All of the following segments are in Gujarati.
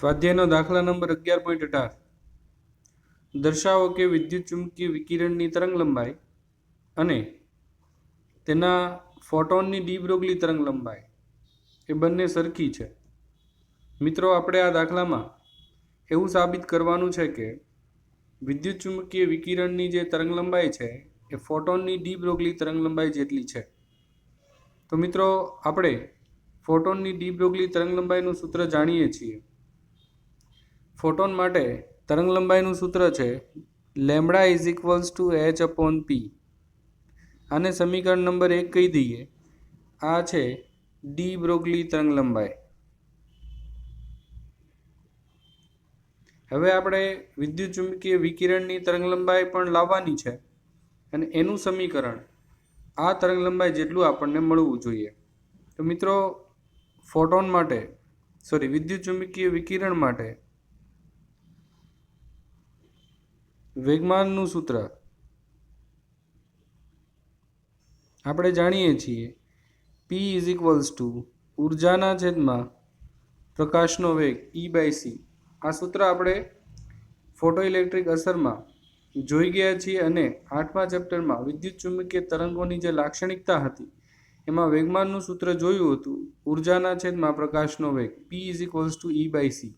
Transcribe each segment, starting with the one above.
સ્વાધ્યાયનો દાખલા નંબર અગિયાર પોઈન્ટ અઢાર. દર્શાવો કે વિદ્યુત ચુંબકીય વિકિરણની તરંગલંબાઈ અને તેના ફોટોનની ડીબ્રોગલી તરંગલંબાઈ એ બંને સરખી છે. મિત્રો, આપણે આ દાખલામાં એવું સાબિત કરવાનું છે કે વિદ્યુત ચુંબકીય વિકિરણની જે તરંગલંબાઈ છે એ ફોટોનની ડીબ્રોગલી તરંગલંબાઈ જેટલી છે. તો મિત્રો, આપણે ફોટોનની ડીબ્રોગલી તરંગલંબાઈનું સૂત્ર જાણીએ છીએ. ફોટોન માટે તરંગલંબાઈનું સૂત્ર છે lambda is equals to H upon P. આને સમીકરણ નંબર એક કહી દઈએ. આ છે ડી બ્રોગલી તરંગલંબાઈ. હવે આપણે વિદ્યુત ચુંબકીય વિકિરણની તરંગલંબાઈ પણ લાવવાની છે અને એનું સમીકરણ આ તરંગલંબાઈ જેટલું આપણને મળવું જોઈએ. તો મિત્રો, ફોટોન માટે સોરી વિદ્યુત ચુંબકીય વિકિરણ માટે વેગમાનનું સૂત્ર. આપણે જાણીએ છીએ પી ઇઝ ઇક્વલ્સ ટુ ઉર્જાના છેદમાં પ્રકાશનો વેગ ઈ બાય સી આ સૂત્ર આપણે ફોટો ઇલેક્ટ્રિક અસરમાં જોઈ ગયા છીએ અને આઠમા ચેપ્ટરમાં વિદ્યુત ચુંબકીય તરંગોની જે લાક્ષણિકતા હતી, એમાં વેગમાનનું સૂત્ર જોયું હતું, ઉર્જાના છેદમાં પ્રકાશનો વેગ P is equals to E by C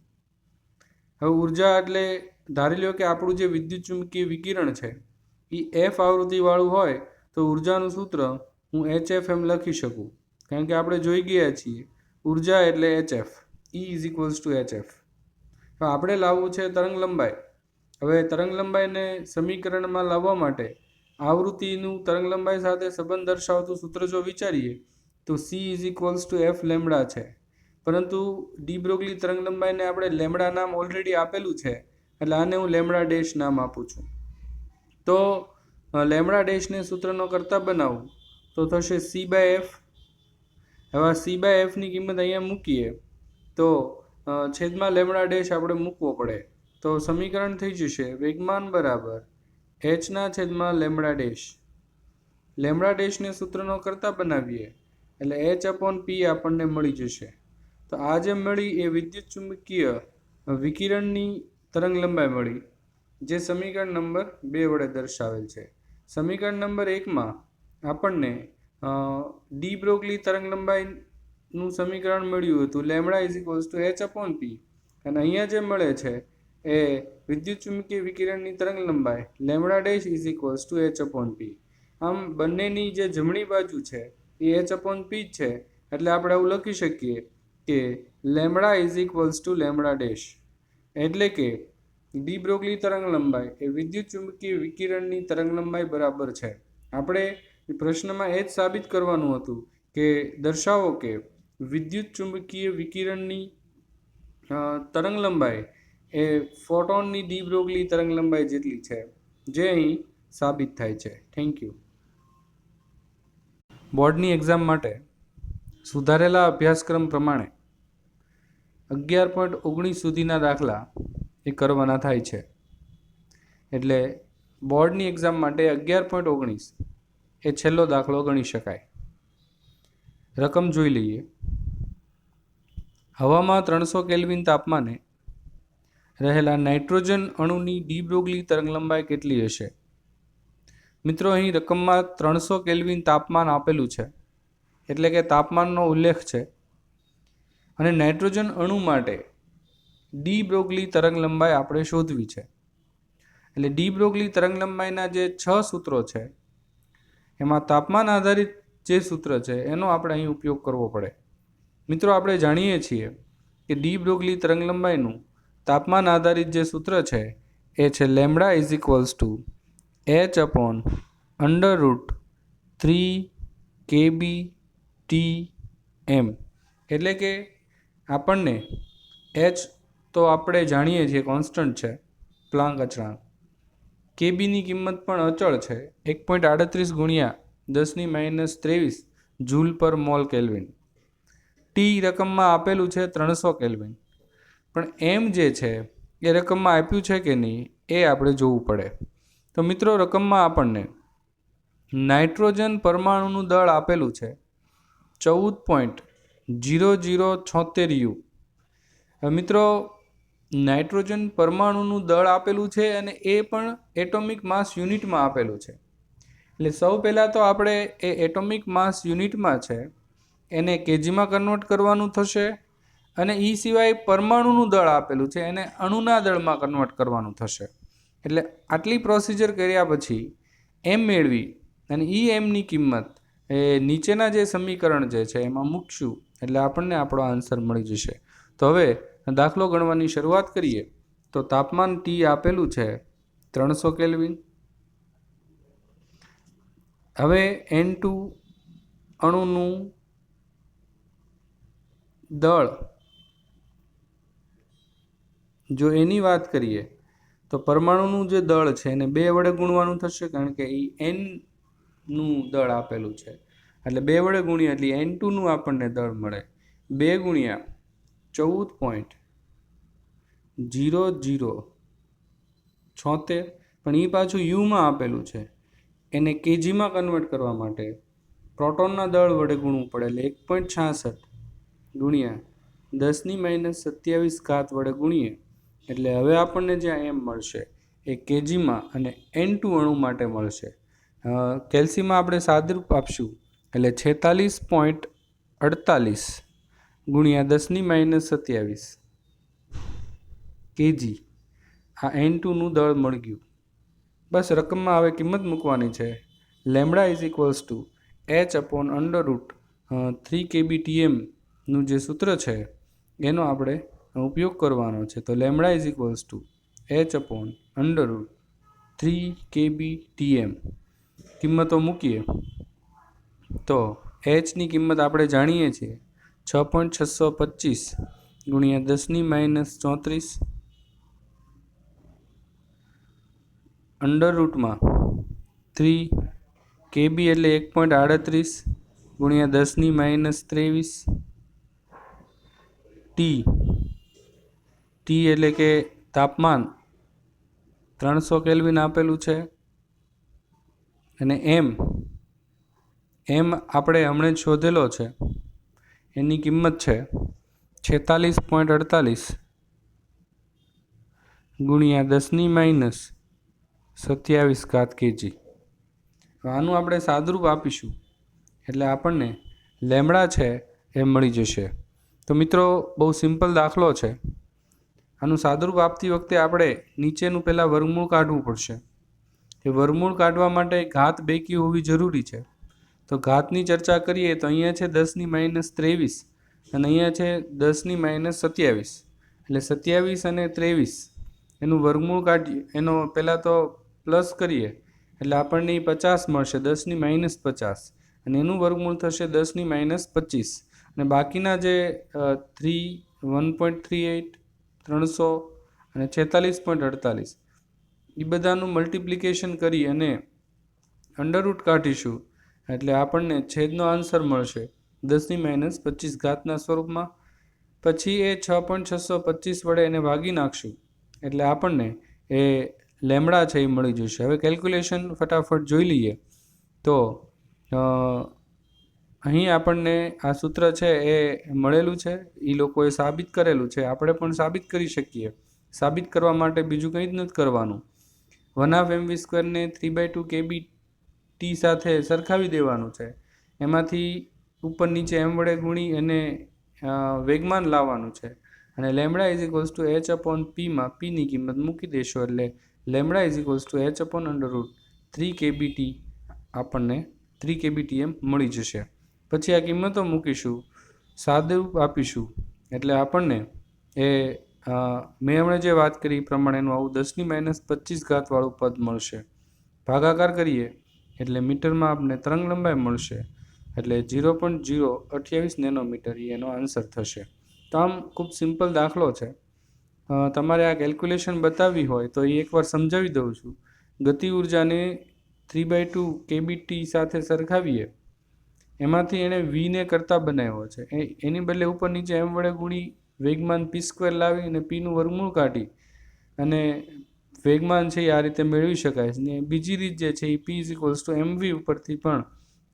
હવે ઊર્જા એટલે ધારી લો કે આપણું જે વિદ્યુત ચુંબકીય વિકિરણ છે એ એફ આવૃત્તિવાળું હોય તો ઉર્જાનું સૂત્ર હું એચ એફ એમ લખી શકું. કારણ કે આપણે જોઈ ગયા છીએ, ઊર્જા એટલે H F E is equals to H F આપણે લાવવું છે તરંગ લંબાઈ. હવે તરંગ લંબાઈને સમીકરણમાં લાવવા માટે આવૃત્તિનું તરંગ લંબાઈ સાથે સંબંધ દર્શાવતું સૂત્ર જો વિચારીએ, તો C is equals to F lambda છે. પરંતુ ડીબ્રોગલી તરંગ લંબાઈને આપણે લેમડા નામ ઓલરેડી આપેલું છે એટલે આને હું લેમડા ડેશ નામ આપું છું. તો લેમડા ડેશને સૂત્રનો કરતાં બનાવું, તો થશે સી બાય એફ હવે સી બાય એફની કિંમત અહીંયા મૂકીએ, તો છેદમાં લેમડા ડેશ આપણે મૂકવો પડે. તો સમીકરણ થઈ જશે વેગમાન બરાબર એચના છેદમાં લેમડા ડેશ. લેમડા ડેશને સૂત્રનો કરતાં બનાવીએ, એટલે એચ અપોન પી આપણને મળી જશે. તો આ જે મળી એ વિદ્યુત ચુંબકીય વિકિરણની તરંગ લંબાઈ મળી, જે સમીકરણ નંબર બે વડે દર્શાવેલ છે. સમીકરણ નંબર એકમાં આપણને ડી બ્રોગલી તરંગ લંબાઈનું સમીકરણ મળ્યું હતું, lambda is equals to H upon P. અને અહીંયા જે મળે છે, એ વિદ્યુત ચુંબકીય વિકિરણની તરંગ લંબાઈ lambda dash is equals to H upon P. આમ બંનેની જે જમણી બાજુ છે, એ એચ અપોન પી જ છે. એટલે આપણે એવું લખી શકીએ કે lambda is equals to lambda dash. એટલે કે ડી બ્રોગલી તરંગ લંબાઈ એ વિદ્યુત ચુંબકીય વિકિરણની તરંગ લંબાઈ બરાબર છે. આપણે પ્રશ્નમાં એ જ સાબિત કરવાનું હતું કે દર્શાવો કે વિદ્યુત ચુંબકીય વિકિરણની તરંગલંબાઈ તરંગ લંબાઈ એ ફોટોનની ડી બ્રોગલી તરંગ લંબાઈ જેટલી છે, જે અહીં સાબિત થાય છે. થેન્ક યુ બોર્ડની એક્ઝામ માટે સુધારેલા અભ્યાસક્રમ પ્રમાણે અગિયાર પોઈન્ટ ઓગણીસ સુધીના દાખલા એ કરવાના થાય છે. એટલે બોર્ડની એક્ઝામ માટે અગિયાર પોઈન્ટ ઓગણીસ એ છેલ્લો દાખલો ગણી શકાય. રકમ જોઈ લઈએ. હવામાં ત્રણસો કેલ્વિન તાપમાને રહેલા નાઇટ્રોજન અણુની ડી બ્રોગલી તરંગલંબાઈ કેટલી હશે? મિત્રો, અહીં રકમમાં ત્રણસો કેલ્વિન તાપમાન આપેલું છે. એટલે કે તાપમાનનો ઉલ્લેખ છે. અને નાઇટ્રોજન અણુ માટે ડી બ્રોગલી તરંગલંબાઈ આપણે શોધવી છે. એટલે ડી બ્રોગલી તરંગલંબાઈના જે છ સૂત્રો છે, એમાં તાપમાન આધારિત જે સૂત્ર છે, એનો આપણે અહીં ઉપયોગ કરવો પડે. મિત્રો, આપણે જાણીએ છીએ કે ડી બ્રોગલી તરંગલંબાઈનું તાપમાન આધારિત જે સૂત્ર છે, એ છે lambda is equals to H upon under root three K B T M. એટલે કે આપણને એચ તો આપણે જાણીએ છીએ કોન્સ્ટન્ટ છે, પ્લાંક અચળાંક. કેબીની કિંમત પણ અચળ છે, એક પોઈન્ટ આડત્રીસ ગુણ્યા દસની માઇનસ ત્રેવીસ જૂલ પર મોલ કેલ્વિન ટી રકમમાં આપેલું છે ત્રણસો કેલ્વિન પણ એમ જે છે, એ રકમમાં આપ્યું છે કે નહીં, એ આપણે જોવું પડે. તો મિત્રો, રકમમાં આપણને નાઇટ્રોજન પરમાણુનું દળ આપેલું છે, ચૌદ પોઈન્ટ જીરો જીરો છોતેર યુ. મિત્રો, નાઇટ્રોજન પરમાણુનું દળ આપેલું છે અને એ પણ એટોમિક માસ યુનિટમાં આપેલું છે. એટલે સૌ પહેલાં તો આપણે એ એટોમિક માસ યુનિટમાં છે, એને કેજીમાં કન્વર્ટ કરવાનું થશે અને એ સિવાય પરમાણુનું દળ આપેલું છે, એને અણુના દળમાં કન્વર્ટ કરવાનું થશે. એટલે આટલી પ્રોસિજર કર્યા પછી એમ મેળવી અને એ એમની કિંમત એ નીચેના જે સમીકરણ જે છે, એમાં મૂકશું. એટલે આપણને આપણો આન્સર મળી જશે. તો હવે દાખલો ગણવાની શરૂઆત કરીએ. તો તાપમાન ટી આપેલું છે ત્રણસો કેલ્વિન. હવે એન ટુ અણુનું દળ. જો એની વાત કરીએ, તો પરમાણુનું જે દળ છે, એને બે વડે ગુણવાનું થશે, કારણ કે એ એનનું દળ આપેલું છે. એટલે બે વડે ગુણ્યા એટલે એન ટુનું આપણને દળ મળે. બે ગુણ્યા ચૌદ પોઈન્ટ જીરો જીરો છોતેર. પણ એ પાછું યુમાં આપેલું છે. એને કેજીમાં કન્વર્ટ કરવા માટે પ્રોટોનના દળ વડે ગુણવું પડે એટલે એક પોઈન્ટ છાસઠ ગુણ્યા દસની માઇનસ સત્યાવીસ ઘાત વડે ગુણીએ. એટલે હવે આપણને જ્યાં એમ મળશે એ કેજીમાં અને એન ટુ અણુ માટે મળશે. કેલ્સીમાં આપણે સાદરૂપ આપશું. એટલે છેતાલીસ પોઈન્ટ અડતાલીસ ગુણ્યા દસની માઇનસ સત્યાવીસ કેજી. આ એન ટુનું દળ મળી ગયું બસ રકમમાં હવે કિંમત મૂકવાની છે. Lambda is equals to H upon under root three K B ટીએમનું જે સૂત્ર છે, એનો આપણે ઉપયોગ કરવાનો છે. તો lambda is equals to H upon under root three K B T M કિંમતો મૂકીએ, તો એચની કિંમત આપણે જાણીએ છીએ છ પોઈન્ટ છસો પચીસ ગુણ્યા દસની માઇનસ ચોત્રીસ અંડર રૂટમાં થ્રી કેબી એટલે એક પોઈન્ટ આડત્રીસ ગુણ્યા દસની માઇનસ ત્રેવીસ ટી ટી એટલે કે તાપમાન ત્રણસો કેલ્વિન આપેલું છે. અને એમ એમ આપણે હમણાં શોધેલો છે. એની કિંમત છે છેતાલીસ પોઈન્ટ અડતાલીસ ગુણ્યા દસની માઇનસ સત્યાવીસ ઘાત કેજી. આનું આપણે સાદરૂપ આપીશું. એટલે આપણને લેમડા છે એ મળી જશે. તો મિત્રો, બહુ સિમ્પલ દાખલો છે. આનું સાદરૂપ આપતી વખતે આપણે નીચેનું પહેલાં વર્ગમૂળ કાઢવું પડશે. એ વરમૂળ કાઢવા માટે ઘાત બેકી હોવી જરૂરી છે. તો ઘાતની ચર્ચા કરીએ તો અહીંયા છે દસની માઇનસ ત્રેવીસ અને અહીંયા છે દસની માઇનસ સત્યાવીસ. એટલે સત્યાવીસ અને ત્રેવીસ એનું વર્ગમૂળ કાઢીએ એનો પહેલાં તો પ્લસ કરીએ, એટલે આપણને પચાસ મળશે, દસની માઇનસ પચાસ. અને એનું વર્ગમૂળ થશે દસની માઇનસ પચીસ. અને બાકીના જે three one point three eight ત્રણસો અને છેતાલીસ પોઈન્ટ અડતાલીસ. એ બધાનું મલ્ટિપ્લિકેશન કરી અને અંડરરૂટ કાઢીશું. એટલે આપણને છેદનો આન્સર મળશે. દસની માઇનસ પચીસ ઘાતના સ્વરૂપમાં. પછી એ છ પોઈન્ટ છસો પચીસ વડે એને ભાગી નાખશું. એટલે આપણને એ લેમડા છે એ મળી જશે. હવે કેલ્ક્યુલેશન ફટાફટ જોઈ લઈએ. તો અહીં આપણને આ સૂત્ર છે એ મળેલું છે. એ લોકોએ સાબિત કરેલું છે. આપણે પણ સાબિત કરી શકીએ. સાબિત કરવા માટે બીજું કંઈ જ નથી કરવાનું. One half M V સ્ક્વેરને three by two K B T સાથે સરખાવી દેવાનું છે. એમાંથી ઉપર નીચે એમ વડે ગુણી અને વેગમાન લાવવાનું છે. અને lambda is equals to H upon પીમાં પીની કિંમત મૂકી દેશો એટલે lambda is equals to H upon under root three KBT આપણને થ્રી કેબીટી એમ મળી જશે. પછી આ કિંમતો મૂકીશું. સાદુરૂપ આપીશું. એટલે આપણને એ મેં હમણાં જે વાત કરી એ પ્રમાણેનું આવું દસની માઇનસ પચીસ ઘાતવાળું પદ મળશે. ભાગાકાર કરીએ એટલે મીટરમાં આપણને તરંગ લંબાઈ મળશે. એટલે ઝીરો પોઈન્ટ ઝીરો અઠ્યાવીસ નેનોમીટર એનો આન્સર થશે. તો આમ ખૂબ સિમ્પલ દાખલો છે. તમારે આ કેલ્ક્યુલેશન બતાવવી હોય તો એ એકવાર સમજાવી દઉં છું. ગતિ ઉર્જાને થ્રી બાય ટુ કેબીટી સાથે સરખાવીએ. એમાંથી એણે વીને કરતાં બનાવ્યો છે. એની બદલે ઉપર નીચે એમ વડે ગુણી વેગમાન પી સ્ક્વેર લાવી અને પીનું વર્ગમૂળ કાઢી અને વેગમાન છે એ આ રીતે મેળવી શકાય છે. ને બીજી રીત જે છે એ P is to M V ઉપરથી પણ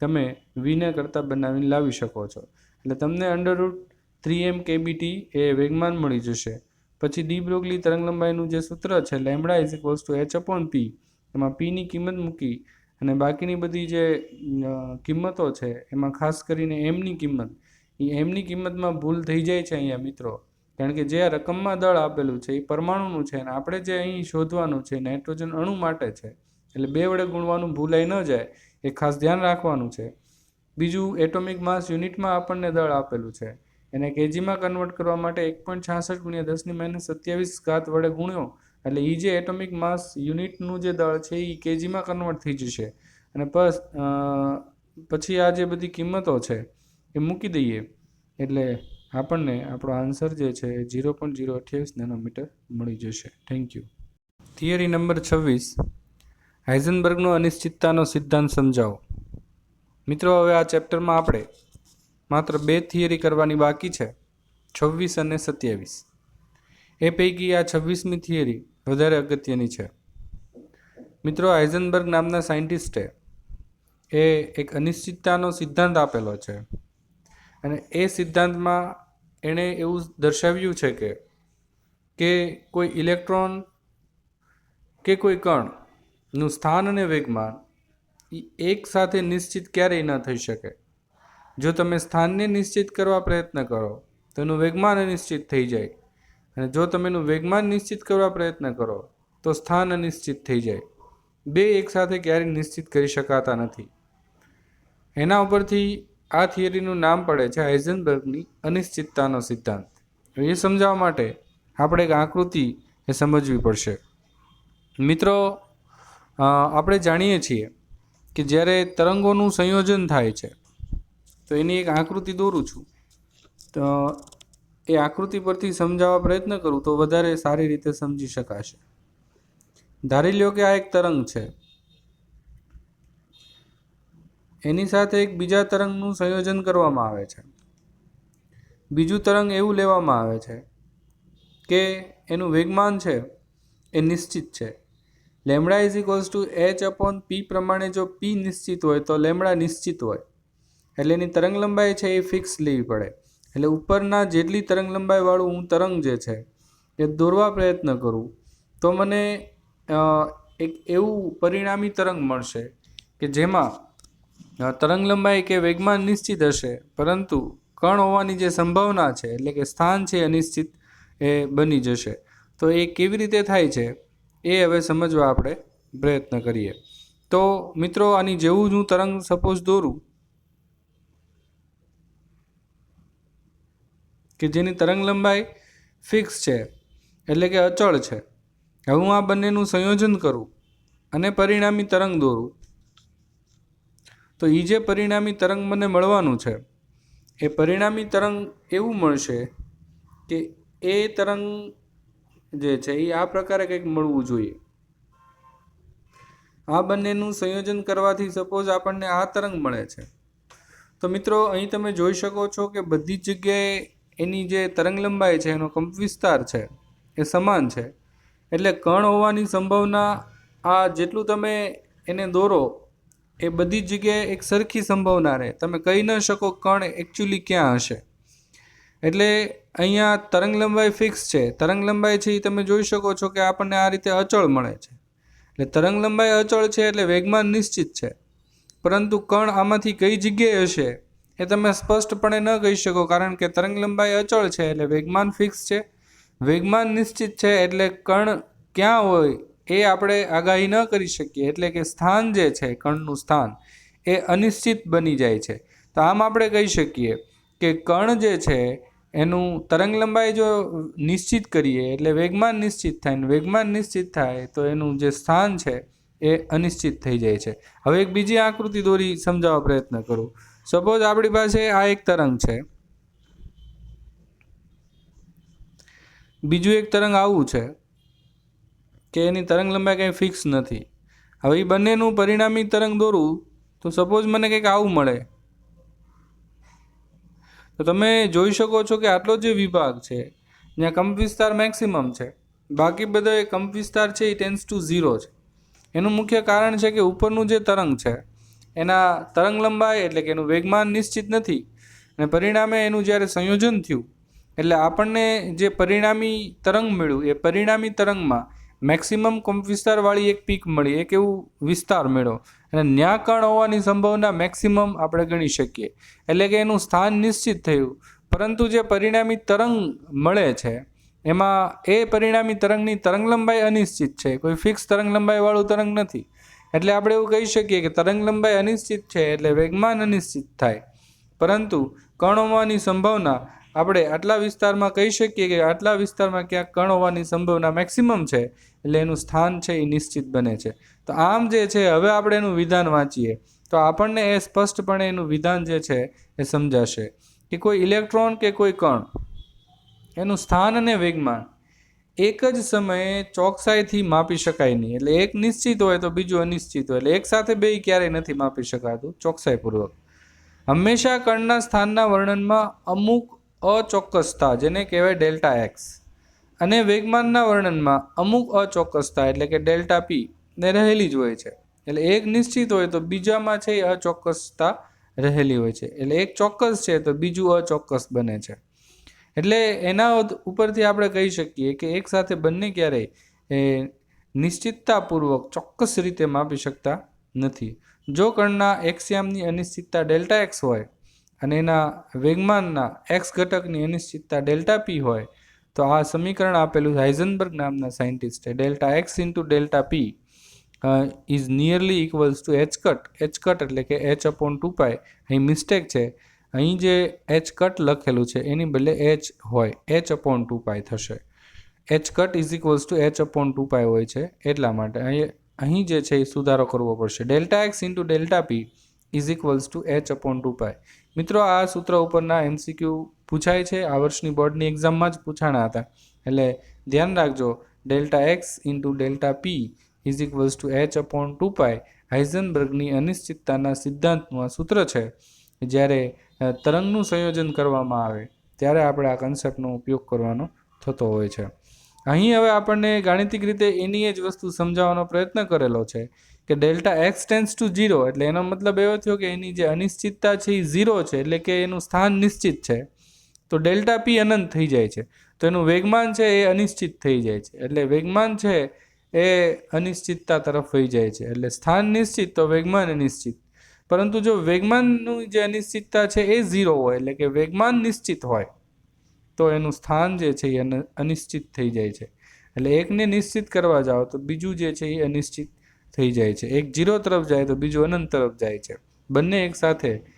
તમે વીને કરતાં બનાવીને લાવી શકો છો. એટલે તમને under root three M KBT એ વેગમાન મળી જશે. પછી ડી બ્રોગલી તરંગલંબાઈનું જે સૂત્ર છે lambda is equals to H upon P એમાં પીની કિંમત મૂકી અને બાકીની બધી જે કિંમતો છે, એમાં ખાસ કરીને એમની કિંમત એમની કિંમતમાં ભૂલ થઈ જાય છે અહીંયા મિત્રો. કારણ કે જે આ રકમમાં દળ આપેલું છે એ પરમાણુનું છે અને આપણે જે અહીં શોધવાનું છે નાઇટ્રોજન અણુ માટે છે. એટલે બે વડે ગુણવાનું ભૂલાઈ ન જાય, એ ખાસ ધ્યાન રાખવાનું છે. બીજું, એટોમિક માસ યુનિટમાં આપણને દળ આપેલું છે. એને કેજીમાં કન્વર્ટ કરવા માટે એક પોઈન્ટ છાસઠ ગુણ્યા દસની માઇનસ સત્યાવીસ ઘાત વડે ગુણ્યો. એટલે એ જે એટોમિક માસ યુનિટનું જે દળ છે એ કેજીમાં કન્વર્ટ થઈ જશે. અને પછી આ જે બધી કિંમતો છે એ મૂકી દઈએ. એટલે આપણને આપણો આન્સર જે છે એ ઝીરો પોઈન્ટ ઝીરો અઠ્યાવીસ નેનોમીટર મળી જશે. થેન્ક યુ થિયરી નંબર છવ્વીસ. હાઇઝનબર્ગનો અનિશ્ચિતતાનો સિદ્ધાંત સમજાવો. મિત્રો, હવે આ ચેપ્ટરમાં આપણે માત્ર બે થિયરી કરવાની બાકી છે, છવ્વીસ અને સત્યાવીસ. એ પૈકી આ છવ્વીસમી થિયરી વધારે અગત્યની છે. મિત્રો, હાઇઝનબર્ગ નામના સાયન્ટિસ્ટે એ એક અનિશ્ચિતતાનો સિદ્ધાંત આપેલો છે. અને એ સિદ્ધાંતમાં એણે એવું દર્શાવ્યું છે કે કે કોઈ ઇલેક્ટ્રોન કે કોઈ કણનું સ્થાન અને વેગમાન એ એક સાથે નિશ્ચિત ક્યારેય ન થઈ શકે. જો તમે સ્થાનને નિશ્ચિત કરવા પ્રયત્ન કરો, તો એનું વેગમાન અનિશ્ચિત થઈ જાય. અને જો તમે એનું વેગમાન નિશ્ચિત કરવા પ્રયત્ન કરો, તો સ્થાન અનિશ્ચિત થઈ જાય. બે એકસાથે ક્યારેય નિશ્ચિત કરી શકાતા નથી. એના ઉપરથી આ થિયરીનું નામ પડે છે હાઇઝનબર્ગની અનિશ્ચિતતાનો સિદ્ધાંત. એ સમજાવવા માટે આપણે એક આકૃતિ એ સમજવી પડશે. મિત્રો આપણે જાણીએ છીએ કે જ્યારે તરંગોનું સંયોજન થાય છે, તો એની એક આકૃતિ દોરું છું. તો એ આકૃતિ પરથી સમજાવવા પ્રયત્ન કરું તો વધારે સારી રીતે સમજી શકાશે. ધારી લો કે આ એક તરંગ છે. એની સાથે એક બીજા તરંગનું સંયોજન કરવામાં આવે છે. બીજું તરંગ એવું લેવામાં આવે છે કે એનું વેગમાન છે એ નિશ્ચિત છે. Lambda is equals to H upon P પ્રમાણે જો પી નિશ્ચિત હોય તો લેમડા નિશ્ચિત હોય. એટલે એની તરંગ લંબાઈ છે એ ફિક્સ લેવી પડે. એટલે ઉપરના જેટલી તરંગ લંબાઈવાળું હું તરંગ જે છે એ દોરવા પ્રયત્ન કરું તો મને એક એવું પરિણામી તરંગ મળશે કે જેમાં તરંગ લંબાઈ કે વેગમાન નિશ્ચિત હશે, પરંતુ કણ હોવાની જે સંભાવના છે, એટલે કે સ્થાન છે અનિશ્ચિત એ બની જશે. તો એ કેવી રીતે થાય છે, એ હવે સમજવા આપણે પ્રયત્ન કરીએ. તો મિત્રો, આની જેવું જ હું તરંગ સપોઝ દોરું, કે જેની તરંગ લંબાઈ ફિક્સ છે, એટલે કે અચળ છે. હવે હું આ બંનેનું સંયોજન કરું અને પરિણામી તરંગ દોરું. તો એ જે પરિણામી તરંગ મને મળવાનું છે, એ પરિણામી તરંગ એવું મળશે કે એ તરંગ જે છે એ આ પ્રકારે કંઈક મળવું જોઈએ. આ બંનેનું સંયોજન કરવાથી સપોઝ આપણને આ તરંગ મળે છે. તો મિત્રો, અહીં તમે જોઈ શકો છો કે બધી જગ્યાએ એની જે તરંગ લંબાઈ છે, એનો કંપ વિસ્તાર છે, એ સમાન છે. એટલે કણ હોવાની સંભાવના આ જેટલું તમે એને દોરો એ બધી જગ્યાએ એક સરખી સંભાવના રહે. તમે કહી ન શકો કણ એકચ્યુઅલી ક્યાં હશે. એટલે અહીંયા તરંગ લંબાઈ ફિક્સ છે. તરંગ લંબાઈ છે એ તમે જોઈ શકો છો કે આપણને આ રીતે અચળ મળે છે. એટલે તરંગ લંબાઈ અચળ છે એટલે વેગમાન નિશ્ચિત છે. પરંતુ કણ આમાંથી કઈ જગ્યાએ હશે એ તમે સ્પષ્ટપણે ન કહી શકો કારણ કે તરંગ લંબાઈ અચળ છે એટલે વેગમાન ફિક્સ છે. વેગમાન નિશ્ચિત છે એટલે કણ ક્યાં હોય એ આપણે આગાહી ન કરી શકીએ. એટલે કે સ્થાન જે છે, કણનું સ્થાન, એ અનિશ્ચિત બની જાય છે. તો આમ આપણે કહી શકીએ કે કણ જે છે, એનું તરંગ લંબાઈ જો નિશ્ચિત કરીએ, એટલે વેગમાન નિશ્ચિત થાય ને વેગમાન નિશ્ચિત થાય, તો એનું જે સ્થાન છે, એ અનિશ્ચિત થઈ જાય છે. હવે એક બીજી આકૃતિ દોરી સમજાવવા પ્રયત્ન કરું. સપોઝ આપણી પાસે આ એક તરંગ છે. બીજું એક તરંગ આવું છે. કે એની તરંગ લંબાઈ કંઈ ફિક્સ નથી. હવે એ બંનેનું પરિણામી તરંગ દોરું, તો સપોઝ મને કંઈક આવું મળે. તો તમે જોઈ શકો છો કે આટલો જે વિભાગ છે, જ્યાં કંપ વિસ્તાર મેક્સિમમ છે, બાકી બધો એ કંપ વિસ્તાર છે એ ટેન્સ ટુ ઝીરો છે. એનું મુખ્ય કારણ છે કે ઉપરનું જે તરંગ છે, એના તરંગ લંબાઈ એટલે કે એનું વેગમાન નિશ્ચિત નથી, અને પરિણામે એનું જ્યારે સંયોજન થયું, એટલે આપણને જે પરિણામી તરંગ મળ્યું, એ પરિણામી તરંગમાં મેક્સિમમ કંપવિસ્તારવાળી એક પીક મળી, એક એવું વિસ્તાર મેળો અને ન્યાકણ હોવાની સંભાવના મેક્સિમમ આપણે ગણી શકીએ. એટલે કે એનું સ્થાન નિશ્ચિત થયું. પરંતુ જે પરિણામી તરંગ મળે છે, એમાં એ પરિણામી તરંગની તરંગ લંબાઈ અનિશ્ચિત છે. કોઈ ફિક્સ તરંગ લંબાઈવાળું તરંગ નથી. એટલે આપણે એવું કહી શકીએ કે તરંગ લંબાઈ અનિશ્ચિત છે એટલે વેગમાન અનિશ્ચિત થાય. પરંતુ કણ હોવાની સંભાવના આપણે આટલા વિસ્તારમાં કહી શકીએ કે આટલા વિસ્તારમાં ક્યાંક કણ હોવાની સંભાવના મેક્સિમમ છે. એટલે એનું સ્થાન છે એ નિશ્ચિત બને છે. તો આમ જે છે, હવે આપણે એનું વિધાન વાંચીએ. તો આપણને એ સ્પષ્ટપણે એનું વિધાન જે છે, એ સમજાશે કે કોઈ ઇલેક્ટ્રોન કે કોઈ કણ એનું સ્થાન અને વેગમાન એક જ સમયે ચોકસાઈથી માપી શકાય નહીં. એટલે એક નિશ્ચિત હોય તો બીજું અનિશ્ચિત હોય. એટલે એક સાથે બે ક્યારેય નથી માપી શકાતું, ચોકસાઈપૂર્વક. હંમેશા કણના સ્થાનના વર્ણનમાં અમુક અચોક્કસતા, જેને કહેવાય ડેલ્ટા એક્સ. અને વેગમાનના વર્ણનમાં અમુક અચોક્કસતા એટલે કે ડેલ્ટા પી ને રહેલી જ હોય છે. એટલે એક નિશ્ચિત હોય તો બીજામાં છે એ અચોક્કસતા રહેલી હોય છે. એટલે એક ચોક્કસ છે તો બીજું અચોક્કસ બને છે. એટલે એના ઉપરથી આપણે કહી શકીએ કે એક સાથે બંને ક્યારેય એ નિશ્ચિતતાપૂર્વક ચોક્કસ રીતે માપી શકતા નથી. જો કણના એક્સયામની અનિશ્ચિતતા ડેલ્ટા એક્સ હોય અને એના વેગમાનના એક્સ ઘટકની અનિશ્ચિતતા ડેલ્ટા પી હોય તો આ સમીકરણ આપેલું હાઇઝનબર્ગ નામના સાયન્ટિસ્ટે delta X into delta P is nearly equals to H cut H cut એટલે કે એચ અપોન ટુ પાય અહીં મિસ્ટેક છે. અહીં જે એચ કટ લખેલું છે, એની બદલે એચ હોય. એચ અપોન ટુ પાય થશે. H cut is equals to H upon two pi હોય છે. એટલા માટે અહીં અહીં જે છે એ સુધારો કરવો પડશે. Delta X into delta P is equals to H upon two pi મિત્રો, આ સૂત્ર ઉપરના એમસીક્યુ પૂછાય છે. આ વર્ષની બોર્ડની એક્ઝામમાં જ પૂછાણા હતા. એટલે ધ્યાન રાખજો. Delta X into delta P is equals to H upon two pi હાઇઝનબર્ગની અનિશ્ચિતતાના સિદ્ધાંતનું આ સૂત્ર છે. જ્યારે તરંગનું સંયોજન કરવામાં આવે, ત્યારે આપણે આ કન્સેપ્ટનો ઉપયોગ કરવાનો થતો હોય છે. અહીં હવે આપણને ગાણિતિક રીતે એની જ વસ્તુ સમજાવવાનો પ્રયત્ન કરેલો છે કે delta X tends to zero, એટલે એનો મતલબ એવો થયો કે એની જે અનિશ્ચિતતા છે એ ઝીરો છે, એટલે કે એનું સ્થાન નિશ્ચિત છે. તો ડેલ્ટા પી અનંત થઈ જાય છે. તો એનું વેગમાન છે એ અનિશ્ચિત થઈ જાય છે. એટલે વેગમાન છે એ અનિશ્ચિતતા તરફ વહી જાય છે. એટલે સ્થાન નિશ્ચિત તો વેગમાન અનિશ્ચિત. પરંતુ જો વેગમાનનું જે અનિશ્ચિતતા છે એ ઝીરો હોય એટલે કે વેગમાન નિશ્ચિત હોય તો એનું સ્થાન જે છે એ અનિશ્ચિત થઈ જાય છે. એટલે એકને નિશ્ચિત કરવા જાઓ તો બીજું જે છે એ અનિશ્ચિત થઈ જાય છે. એક જીરો તરફ જાય તો બીજું અનંત તરફ જાય છે. બંને એક સાથે અ,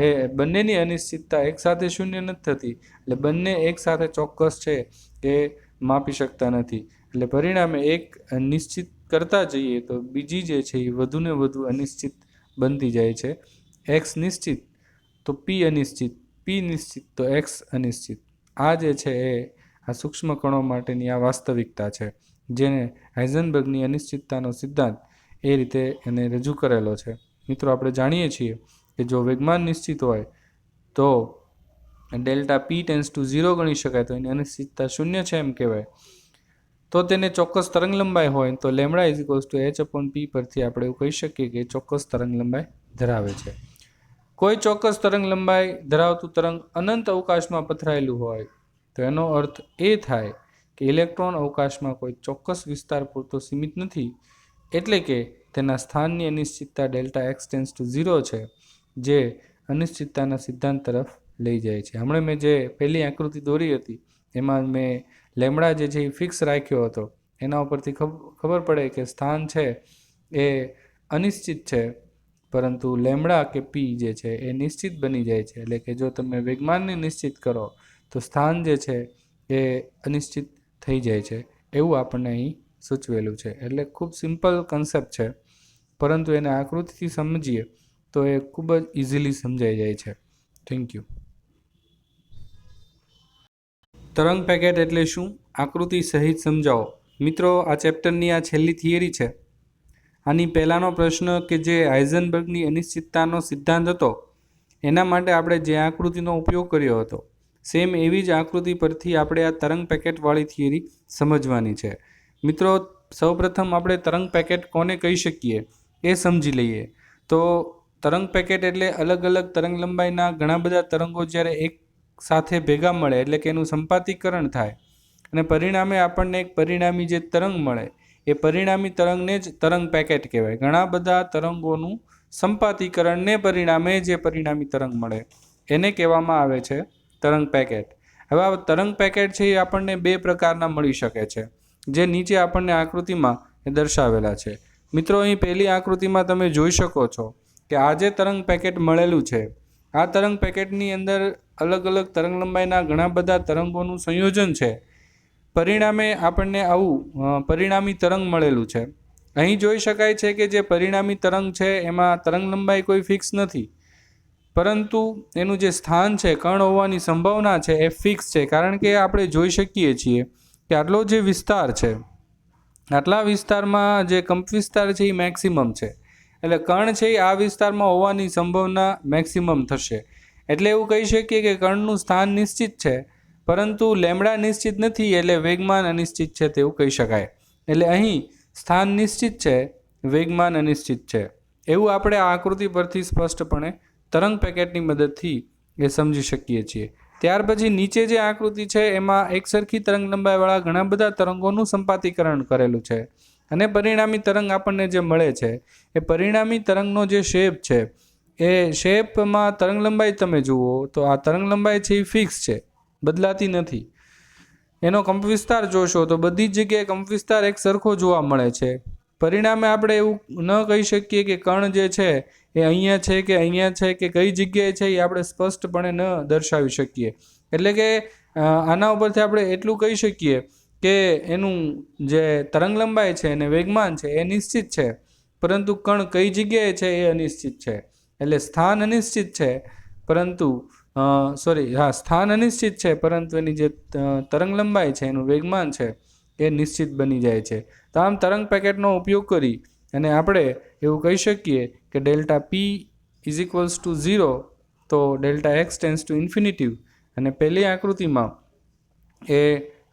એ બંનેની અનિશ્ચિતતા એકસાથે શૂન્ય નથી થતી. એટલે બંને એકસાથે ચોક્કસ છે એ માપી શકતા નથી. એટલે પરિણામે એક નિશ્ચિત કરતા જઈએ તો બીજી જે છે એ વધુને વધુ અનિશ્ચિત બનતી જાય છે. એક્સ નિશ્ચિત તો પી અનિશ્ચિત પી નિશ્ચિત તો એક્સ અનિશ્ચિત. આ જે છે એ આ સૂક્ષ્મ કણો માટેની આ વાસ્તવિકતા છે, જેને હાઇઝનબર્ગની અનિશ્ચિતતાનો સિદ્ધાંત એ રીતે એને રજૂ કરેલો છે. મિત્રો, આપણે જાણીએ છીએ કે જો વેગમાન નિશ્ચિત હોય, તો delta P tends to zero ગણી શકાય, તો એની અનિશ્ચિતતા શૂન્ય છે એમ કહેવાય. તો તેને ચોક્કસ તરંગ લંબાઈ હોય, તો lambda is equals to H upon P પરથી આપણે એવું કહી શકીએ કે ચોક્કસ તરંગ લંબાઈ ધરાવે છે. કોઈ ચોક્કસ તરંગ લંબાઈ ધરાવતું તરંગ અનંત અવકાશમાં પથરાયેલું હોય, તો એનો અર્થ એ થાય કે ઇલેક્ટ્રોન અવકાશમાં કોઈ ચોક્કસ વિસ્તાર પૂરતો સીમિત નથી, એટલે કે તેના સ્થાનની અનિશ્ચિતતા delta X tends to zero છે. જે અનિશ્ચિતતાના સિદ્ધાંત તરફ લઈ જાય છે. હમણાં મેં જે પહેલી આકૃતિ દોરી હતી, એમાં મેં લેમડા જે છે એ ફિક્સ રાખ્યો હતો. એના ઉપરથી ખબ- ખબર પડે કે સ્થાન છે એ અનિશ્ચિત છે, પરંતુ લેમડા કે પી જે છે એ નિશ્ચિત બની જાય છે. એટલે કે જો તમે વેગમાનને નિશ્ચિત કરો, તો સ્થાન જે છે એ અનિશ્ચિત થઈ જાય છે. એવું આપણને અહીં સૂચવેલું છે. એટલે ખૂબ સિમ્પલ કન્સેપ્ટ છે. પરંતુ એને આકૃતિથી સમજીએ તો એ ખૂબ જ ઇઝીલી સમજાઈ જાય છે. થેન્ક યુ તરંગ પેકેટ એટલે શું? આકૃતિ સહિત સમજાવો. મિત્રો, આ ચેપ્ટરની આ છેલ્લી થિયરી છે. આની પહેલાંનો પ્રશ્ન કે જે આઇઝનબર્ગની અનિશ્ચિતતાનો સિદ્ધાંત હતો, એના માટે આપણે જે આકૃતિનો ઉપયોગ કર્યો હતો, સેમ એવી જ આકૃતિ પરથી આપણે આ તરંગ પેકેટવાળી થિયરી સમજવાની છે. મિત્રો, સૌપ્રથમ આપણે તરંગ પેકેટ કોને કહી શકીએ? એ સમજી લઈએ. તો તરંગ પેકેટ એટલે અલગ અલગ તરંગ લંબાઈના ઘણા બધા તરંગો જ્યારે એક સાથે ભેગા મળે એટલે કે એનું સંપાતીકરણ થાય અને પરિણામે આપણને એક પરિણામી જે તરંગ મળે, એ પરિણામી તરંગને જ તરંગ પેકેટ કહેવાય. ઘણા બધા તરંગોનું સંપાતીકરણને પરિણામે જે પરિણામી તરંગ મળે, એને કહેવામાં આવે છે તરંગ પેકેટ. હવે આ તરંગ પેકેટ છે એ આપણને બે પ્રકારના મળી શકે છે. જે નીચે આપણને આકૃતિમાં દર્શાવેલા છે. મિત્રો, અહીં પહેલી આકૃતિમાં તમે જોઈ શકો છો કે આ જે તરંગ પેકેટ મળેલું છે. આ તરંગ પેકેટની અંદર અલગ અલગ તરંગ લંબાઈના ઘણા બધા તરંગોનું સંયોજન છે. પરિણામે આપણને આવું પરિણામી તરંગ મળેલું છે. અહીં જોઈ શકાય છે કે જે પરિણામી તરંગ છે, એમાં તરંગ લંબાઈ કોઈ ફિક્સ નથી. પરંતુ એનું જે સ્થાન છે, કણ હોવાની સંભાવના છે, એ ફિક્સ છે. કારણ કે આપણે જોઈ શકીએ છીએ કે આટલો જે વિસ્તાર છે, આટલા વિસ્તારમાં જે કંપ વિસ્તાર છે, એ મેક્સિમમ છે. એટલે કણ છે એ આ વિસ્તારમાં હોવાની સંભાવના મેક્સિમમ થશે. એટલે એવું કહી શકીએ કે કણનું સ્થાન નિશ્ચિત છે, પરંતુ લેમડા નિશ્ચિત નથી એટલે વેગમાન અનિશ્ચિત છે તેવું કહી શકાય. એટલે અહીં સ્થાન નિશ્ચિત છે, વેગમાન અનિશ્ચિત છે. એવું આપણે આ આકૃતિ પરથી સ્પષ્ટપણે તરંગ પેકેટની મદદથી એ સમજી શકીએ છીએ. ત્યાર પછી નીચે જે આકૃતિ છે, એમાં એકસરખી તરંગ લંબાઈવાળા ઘણા બધા તરંગોનું સંપાતીકરણ કરેલું છે. અને પરિણામી તરંગ આપણને જે મળે છે, એ પરિણામી તરંગનો જે શેપ છે, એ શેપમાં તરંગ લંબાઈ તમે જુઓ તો આ તરંગ લંબાઈ છે એ ફિક્સ છે, બદલાતી નથી. એનો કંપવિસ્તાર જોશો તો બધી જ જગ્યાએ કંપવિસ્તાર એક સરખો જોવા મળે છે. પરિણામે આપણે એવું ન કહી શકીએ કે કણ જે છે એ અહીંયા છે કે અહીંયા છે કે કઈ જગ્યાએ છે એ આપણે સ્પષ્ટપણે ન દર્શાવી શકીએ. એટલે કે આના ઉપરથી આપણે એટલું કહી શકીએ કે એનું જે તરંગ લંબાઈ છે અને વેગમાન છે એ નિશ્ચિત છે. પરંતુ કણ કઈ જગ્યાએ છે એ અનિશ્ચિત છે. એટલે સ્થાન અનિશ્ચિત છે, પરંતુ સોરી હા, સ્થાન અનિશ્ચિત છે, પરંતુ એની જે તરંગલંબાઈ તરંગ લંબાઈ છે, એનું વેગમાન છે, એ નિશ્ચિત બની જાય છે. તો આમ તરંગ પેકેટનો ઉપયોગ કરી અને આપણે એવું કહી શકીએ કે delta P is equals to zero તો delta X tends to infinitive અને પહેલી આકૃતિમાં એ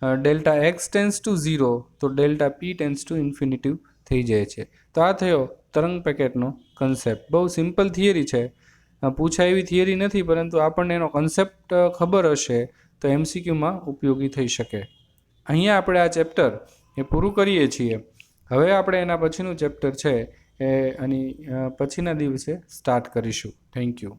delta X tends to zero તો delta P tends to infinitive થઈ જાય છે. તો આ થયો તરંગ પેકેટનો કન્સેપ્ટ બહુ સિમ્પલ થિયરી છે. પૂછાય એવી થિયરી નથી, પરંતુ આપણને એનો કન્સેપ્ટ ખબર હશે તો એમસીક્યુમાં ઉપયોગી થઈ શકે. અહીંયા આપણે આ ચેપ્ટર એ પૂરું કરીએ છીએ. હવે આપણે એના પછીનું ચેપ્ટર છે એ, અને પછીના દિવસે સ્ટાર્ટ કરીશું. Thank you